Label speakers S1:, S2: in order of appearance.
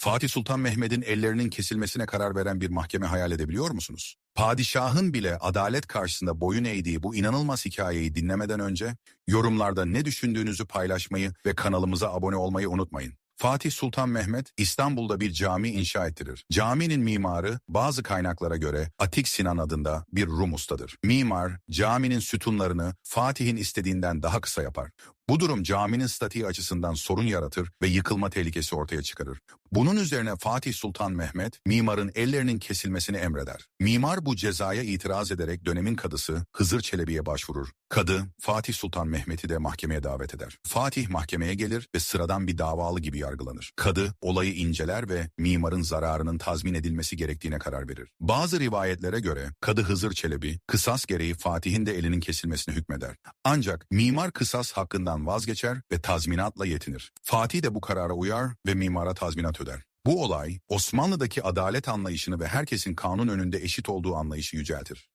S1: Fatih Sultan Mehmet'in ellerinin kesilmesine karar veren bir mahkeme hayal edebiliyor musunuz? Padişahın bile adalet karşısında boyun eğdiği bu inanılmaz hikayeyi dinlemeden önce yorumlarda ne düşündüğünüzü paylaşmayı ve kanalımıza abone olmayı unutmayın. Fatih Sultan Mehmet İstanbul'da bir cami inşa ettirir. Caminin mimarı bazı kaynaklara göre Atik Sinan adında bir Rum ustadır. Mimar caminin sütunlarını Fatih'in istediğinden daha kısa yapar. Bu durum caminin statiği açısından sorun yaratır ve yıkılma tehlikesi ortaya çıkarır. Bunun üzerine Fatih Sultan Mehmet mimarın ellerinin kesilmesini emreder. Mimar bu cezaya itiraz ederek dönemin kadısı Hızır Çelebi'ye başvurur. Kadı Fatih Sultan Mehmet'i de mahkemeye davet eder. Fatih mahkemeye gelir ve sıradan bir davalı gibi yargılanır. Kadı olayı inceler ve mimarın zararının tazmin edilmesi gerektiğine karar verir. Bazı rivayetlere göre Kadı Hızır Çelebi kısas gereği Fatih'in de elinin kesilmesini hükmeder. Ancak mimar kısas hakkından vazgeçer ve tazminatla yetinir. Fatih de bu karara uyar ve mimara tazminat öder. Bu olay Osmanlı'daki adalet anlayışını ve herkesin kanun önünde eşit olduğu anlayışı yüceltir.